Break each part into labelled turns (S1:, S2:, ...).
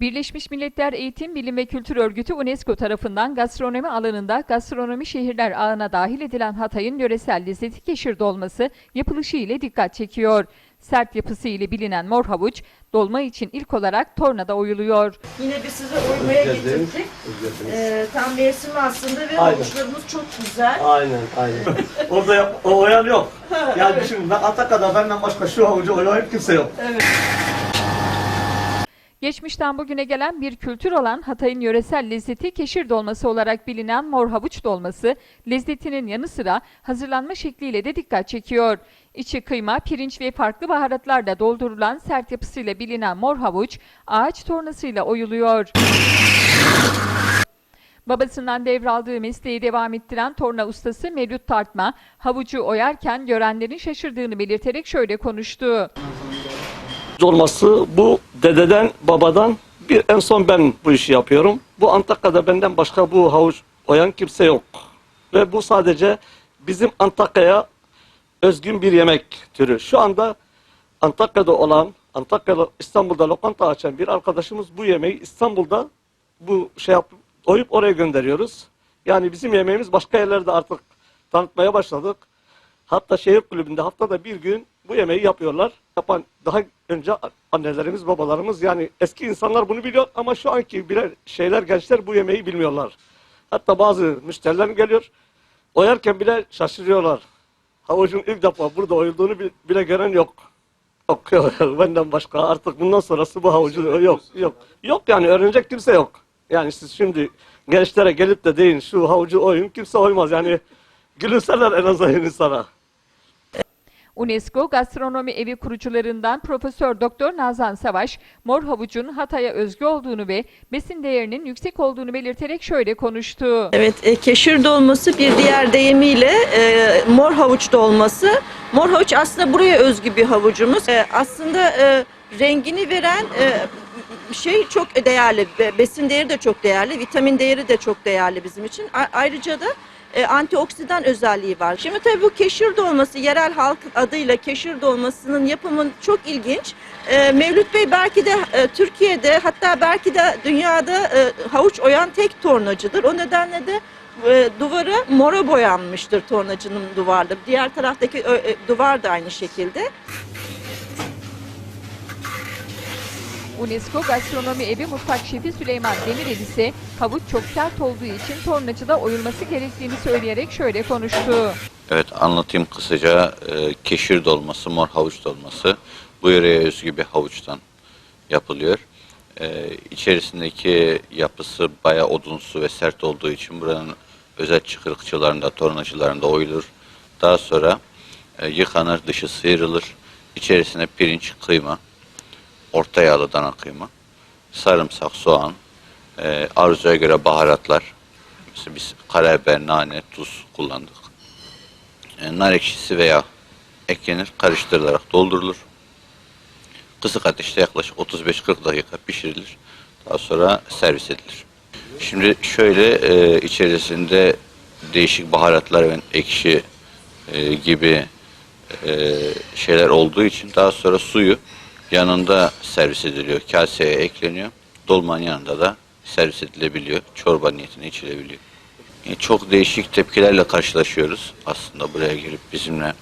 S1: Birleşmiş Milletler Eğitim, Bilim ve Kültür Örgütü UNESCO tarafından gastronomi alanında gastronomi şehirler ağına dahil edilen Hatay'ın yöresel lezzeti keşir dolması yapılışı ile dikkat çekiyor. Sert yapısı ile bilinen mor havuç, dolma için ilk olarak tornada oyuluyor.
S2: Yine biz size oymaya getirdik. Ee, tam mevsimi aslında ve
S3: Aynen.
S2: havuçlarımız çok güzel.
S3: Aynen, aynen. Orada yap, o oyan yok. Yani düşün, ben Antakya'da benden başka şu havucu oyayan kimse yok.
S1: Geçmişten bugüne gelen bir kültür olan Hatay'ın yöresel lezzeti keşir dolması olarak bilinen mor havuç dolması, lezzetinin yanı sıra hazırlanma şekliyle de dikkat çekiyor. İçi kıyma, pirinç ve farklı baharatlarla doldurulan sert yapısıyla bilinen mor havuç, ağaç tornasıyla oyuluyor. Babasından devraldığı mesleği devam ettiren torna ustası Mevlüt Tartma, havucu oyarken görenlerin şaşırdığını belirterek şöyle konuştu.
S3: Olması bu dededen, babadan bir en son ben bu işi yapıyorum. Bu Antakya'da benden başka bu havuç oyan kimse yok. Ve bu sadece bizim Antakya'ya özgün bir yemek türü. Şu anda Antakya'da olan, Antakya'da İstanbul'da lokanta açan bir arkadaşımız bu yemeği İstanbul'da bu şey yap, oyup oraya gönderiyoruz. Yani bizim yemeğimiz başka yerlerde artık tanıtmaya başladık. Hatta şehir kulübünde haftada bir gün bu yemeği yapıyorlar. Yapan daha önce annelerimiz, babalarımız yani eski insanlar bunu biliyor ama şu anki birer şeyler gençler bu yemeği bilmiyorlar. Hatta bazı müşteriler geliyor. Oyarken bile şaşırıyorlar. Havucun ilk defa burada oyulduğunu bi- bile gören yok. Yok yok benden başka artık bundan sonrası bu havucu yok yok. Yok yani öğrenecek kimse yok. Yani siz şimdi gençlere gelip de deyin şu havucu oyun kimse oymaz yani gülümserler en azından insana.
S1: UNESCO Gastronomi Evi kurucularından Profesör Doktor Nazan Savaş, mor havucun Hatay'a özgü olduğunu ve besin değerinin yüksek olduğunu belirterek şöyle konuştu.
S2: Evet, e, keşir dolması bir diğer deyimiyle e, mor havuç dolması. Mor havuç aslında buraya özgü bir havucumuz. E, aslında e, rengini veren e, şey çok değerli, be- besin değeri de çok değerli, vitamin değeri de çok değerli bizim için. A- ayrıca da e, antioksidan özelliği var. Şimdi tabii bu keşir dolması, yerel halk adıyla keşir dolmasının yapımı çok ilginç. E, Mevlüt Bey belki de e, Türkiye'de hatta belki de dünyada e, havuç oyan tek tornacıdır. O nedenle de e, duvarı mora boyanmıştır tornacının duvarda. Diğer taraftaki e, duvar da aynı şekilde.
S1: UNESCO Gastronomi Evi Mutfak Şefi Süleyman Demirel ise havuç çok sert olduğu için tornacıda oyulması gerektiğini söyleyerek şöyle konuştu.
S4: Evet anlatayım kısaca. Ee, keşir dolması, mor havuç dolması bu yöreye özgü bir havuçtan yapılıyor. Ee, içerisindeki yapısı bayağı odunsu ve sert olduğu için buranın özel çıkırıkçılarında, tornacılarında oyulur. Daha sonra e, yıkanır, dışı sıyrılır. İçerisine pirinç, kıyma, orta yağlı dana kıyma, sarımsak, soğan, e, arzuya göre baharatlar. Mesela biz karabiber, nane, tuz kullandık e, nar ekşisi veya eklenir, karıştırılarak doldurulur. Kısık ateşte yaklaşık 35-40 dakika pişirilir. Daha sonra servis edilir. Şimdi şöyle e, içerisinde değişik baharatlar ve ekşi e, gibi e, şeyler olduğu için daha sonra suyu yanında servis ediliyor. Kaseye ekleniyor. Dolmanın yanında da servis edilebiliyor. Çorba niyetine içilebiliyor. E, Çok değişik tepkilerle karşılaşıyoruz aslında buraya gelip bizimle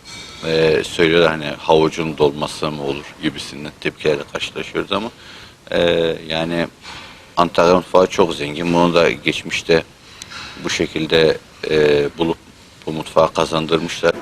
S4: e, söylüyorlar hani havucun dolması mı olur gibisinden tepkilerle karşılaşıyoruz ama e, yani Antalya mutfağı çok zengin. Bunu da geçmişte bu şekilde e, bulup bu mutfağı kazandırmışlar.